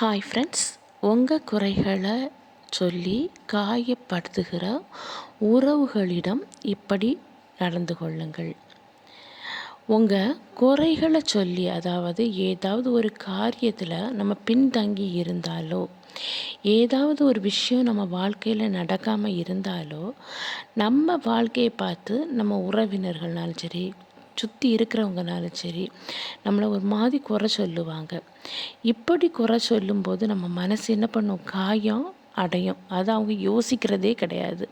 Hi friends உங்கள் குறைகளை சொல்லி காயப்படுத்துகிற உறவுகளிடம் இப்படி நடந்து கொள்ளுங்கள். உங்கள் குறைகளை சொல்லி அதாவது ஏதாவது ஒரு காரியத்தில் நம்ம பின்தங்கி இருந்தாலோ ஏதாவது ஒரு விஷயம் நம்ம வாழ்க்கையில் நடக்காமல் இருந்தாலோ நம்ம வாழ்க்கையை பார்த்து நம்ம உறவினர்கள்னாலும் சரி சுற்றி இருக்கிறவங்கனாலும் சரி நம்மளை ஒரு மாதிரி குறை சொல்லுவாங்க. இப்படி குறை சொல்லும்போது நம்ம மனசு என்ன பண்ணும்? காயம் அடையும். அது அவங்க யோசிக்கிறதே கிடையாது.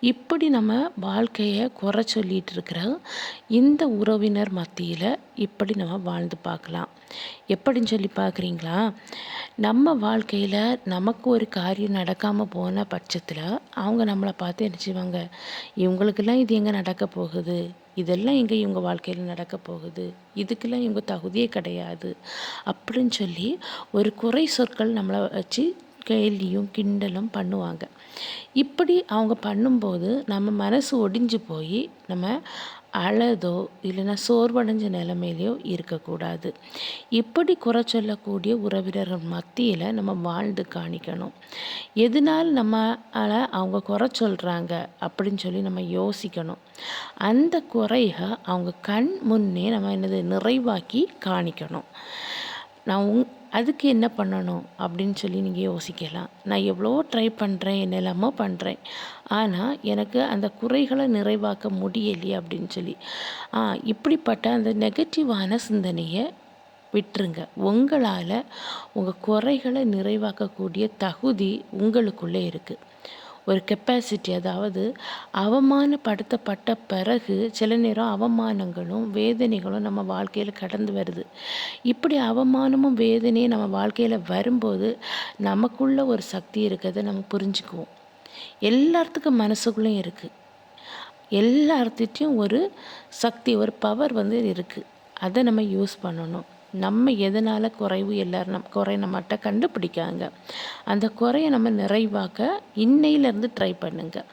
இப்படி நம்ம வாழ்க்கையை குறை சொல்லிகிட்டு இருக்கிற இந்த உறவினர் மத்தியில் இப்படி நம்ம வாழ்ந்து பார்க்கலாம். எப்படின்னு சொல்லி பார்க்குறீங்களா? நம்ம வாழ்க்கையில் நமக்கு ஒரு காரியம் நடக்காமல் போன பட்சத்தில் அவங்க நம்மளை பார்த்து என்ன செய்வாங்க? இவங்களுக்கெல்லாம் இது எங்கே நடக்க போகுது? இதெல்லாம் எங்கே இவங்க வாழ்க்கையில் நடக்க போகுது? இதுக்கெல்லாம் இவங்க தகுதியே கிடையாது. அப்படின்னு சொல்லி ஒரு குறை சொற்கள் நம்மளை வச்சு கேலியும் கிண்டலும் பண்ணுவாங்க. இப்படி அவங்க பண்ணும்போது நம்ம மனசு ஒடிஞ்சு போய் நம்ம அழதோ இல்லைன்னா சோர்வடைஞ்ச நிலைமையிலையோ இருக்கக்கூடாது. இப்படி குறை சொல்லக்கூடிய உறவினர்கள் மத்தியில் நம்ம வாழ்ந்து காணிக்கணும். எதனால் நம்மளால் அவங்க குறை சொல்கிறாங்க அப்படின்னு சொல்லி நம்ம யோசிக்கணும். அந்த குறைய அவங்க கண் முன்னே நம்ம என்னது நிறைவாக்கி காணிக்கணும். நான் உங் அதுக்கு என்ன பண்ணணும் அப்படின்னு சொல்லி நீங்கள் யோசிக்கலாம். நான் எவ்வளோ ட்ரை பண்ணுறேன் என்னெல்லாமோ பண்ணுறேன் ஆனால் எனக்கு அந்த குறைகளை நிறைவாக்க முடியலையே அப்படின்னு சொல்லி. இப்படிப்பட்ட அந்த நெகட்டிவான சிந்தனையை விட்டுருங்க. உங்களால் உங்கள் குறைகளை நிறைவாக்கக்கூடிய தகுதி உங்களுக்குள்ளே இருக்குது ஒரு கெப்பாசிட்டி அதாவது அவமானப்படுத்தப்பட்ட பிறகு சில நேரம் அவமானங்களும் வேதனைகளும் நம்ம வாழ்க்கையில் கடந்து வருது. இப்படி அவமானமும் வேதனையும் நம்ம வாழ்க்கையில் வரும்போது நமக்குள்ள ஒரு சக்தி இருக்கிறத நம்ம புரிஞ்சுக்குவோம். எல்லாத்துக்கும் மனசுக்குள்ளேயும் இருக்குது எல்லார்த்திட்டையும் ஒரு சக்தி ஒரு பவர் வந்து இருக்குது அதை நம்ம யூஸ் பண்ணணும். நம்ம எதனால் குறைவு எல்லோரும் நம் குறை நம்மகிட்ட கண்டுபிடிக்காங்க? அந்த குறையை நம்ம நிறைவாக்க இன்னையிலேருந்து ட்ரை பண்ணுங்க.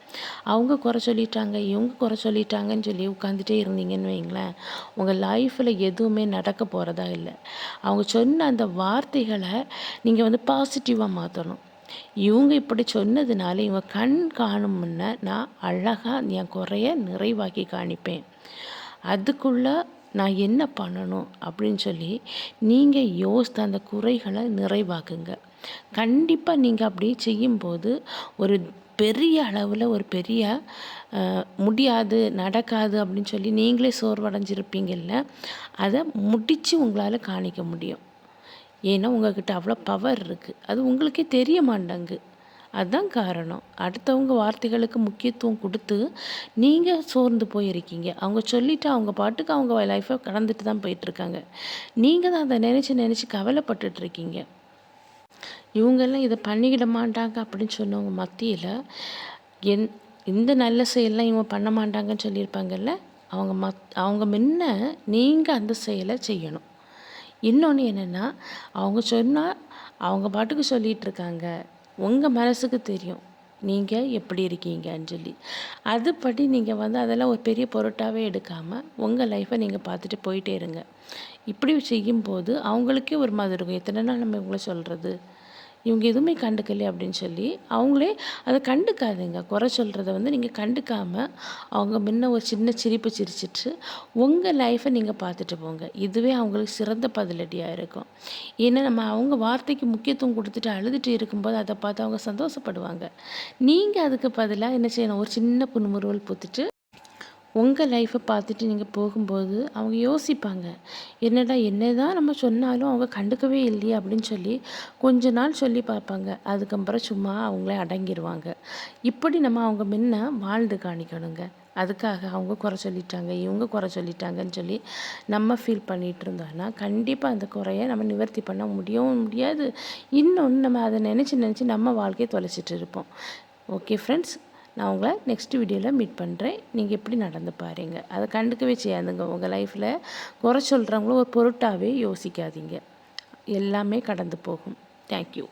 அவங்க குறை சொல்லிட்டாங்க இவங்க குறை சொல்லிட்டாங்கன்னு சொல்லி உட்காந்துட்டே இருந்தீங்கன்னு வைங்களேன் உங்கள் லைஃப்பில் எதுவுமே நடக்க போகிறதா இல்லை. அவங்க சொன்ன அந்த வார்த்தைகளை நீங்கள் வந்து பாசிட்டிவாக மாற்றணும் இவங்க இப்படி சொன்னதுனால இவங்க கண் காணும் முன்ன நான் அழகாக என் குறைய நிறைவாக்கி காணிப்பேன். அதுக்குள்ளே நான் என்ன பண்ணணும் அப்படின்னு சொல்லி நீங்கள் யோசித்து அந்த குறைகளை நிறைவாக்குங்க. கண்டிப்பாக நீங்கள் அப்படி செய்யும்போது ஒரு பெரிய அளவில் ஒரு பெரிய முடியாது நடக்காது அப்படின்னு சொல்லி நீங்களே சோர்வடைஞ்சிருப்பீங்கல்ல அதை முடித்து உங்களால் காணிக்க முடியும். ஏன்னா உங்கள்கிட்ட அவ்வளோ பவர் இருக்குது அது உங்களுக்கே தெரிய மாட்டாங்க அதுதான் காரணம். அடுத்தவங்க வார்த்தைகளுக்கு முக்கியத்துவம் கொடுத்து நீங்கள் சோர்ந்து போயிருக்கீங்க. அவங்க சொல்லிவிட்டு அவங்க பாட்டுக்கு அவங்க லைஃப்பை கடந்துட்டு தான் போயிட்டுருக்காங்க. நீங்கள் தான் அதை நினச்சி நினச்சி கவலைப்பட்டுட்ருக்கீங்க இவங்கெல்லாம் இதை பண்ணிக்கிட மாட்டாங்க அப்படின்னு சொன்னவங்க மத்தியில் என் இந்த நல்ல செயல்லாம் இவங்க பண்ண மாட்டாங்கன்னு சொல்லியிருப்பாங்கல்ல? அவங்க மத் அவங்க முன்ன நீங்கள் அந்த செயலை செய்யணும். இன்னொன்று என்னென்னா அவங்க சொன்னால் அவங்க பாட்டுக்கு சொல்லிகிட்ருக்காங்க உங்கள் மனசுக்கு தெரியும். நீங்கள் எப்படி இருக்கீங்கன்னு சொல்லி அதுபடி நீங்கள் வந்து அதெல்லாம் ஒரு பெரிய பொருட்டாகவே எடுக்காமல் உங்கள் லைஃப்பை நீங்கள் பார்த்துட்டு போயிட்டே இருங்க. இப்படி செய்யும்போது அவங்களுக்கே ஒரு மாதிரி இருக்கும். எத்தனை நாள் நம்ம இவங்கள சொல்கிறது இவங்க எதுவுமே கண்டுக்கலையே அப்படின்னு சொல்லி அவங்களே அதை கண்டுக்காதுங்க. குறை சொல்கிறத வந்து நீங்கள் கண்டுக்காமல் அவங்க முன்ன ஒரு சின்ன சிரிப்பு சிரிச்சிட்டு உங்கள் லைஃப்பை நீங்கள் பார்த்துட்டு போங்க. இதுவே அவங்களுக்கு சிறந்த பதிலடியாக இருக்கும். ஏன்னா நம்ம அவங்க வார்த்தைக்கு முக்கியத்துவம் கொடுத்துட்டு அழுதுட்டு இருக்கும்போது அதை பார்த்து அவங்க சந்தோஷப்படுவாங்க. நீங்கள் அதுக்கு பதிலாக என்ன செய்யணும்? ஒரு சின்ன புன்முறுவல் பூத்துட்டு உங்கள் லைஃப்பை பார்த்துட்டு நீங்கள் போகும்போது அவங்க யோசிப்பாங்க. என்னடா என்ன தான் நம்ம சொன்னாலும் அவங்க கண்டுக்கவே இல்லையே அப்படின்னு சொல்லி கொஞ்ச நாள் சொல்லி பார்ப்பாங்க. அதுக்கப்புறம் சும்மா அவங்களே அடங்கிடுவாங்க இப்படி நம்ம அவங்க முன்ன வாழ்ந்து காணிக்கணுங்க. அதுக்காக அவங்க குறை சொல்லிட்டாங்க இவங்க குறை சொல்லிட்டாங்கன்னு சொல்லி நம்ம ஃபீல் பண்ணிகிட்டு இருந்தோம்னா கண்டிப்பாக அந்த குறையை நம்ம நிவர்த்தி பண்ண முடியவும் முடியாது. இன்னொன்று நம்ம அதை நினச்சி நினச்சி நம்ம வாழ்க்கையை தொலைச்சிட்டு இருப்போம். ஓகே ஃப்ரெண்ட்ஸ் நான் உங்களை நெக்ஸ்ட் வீடியோவில் மீட் பண்ணுறேன் நீங்கள் எப்படி நடந்து பாருங்க. அதை கண்டுக்கவே செய்யாதுங்க. உங்கள் லைஃப்பில் குறை சொல்கிறவங்களும் ஒரு பொருட்டாகவே யோசிக்காதீங்க. எல்லாமே கடந்து போகும். தேங்க்யூ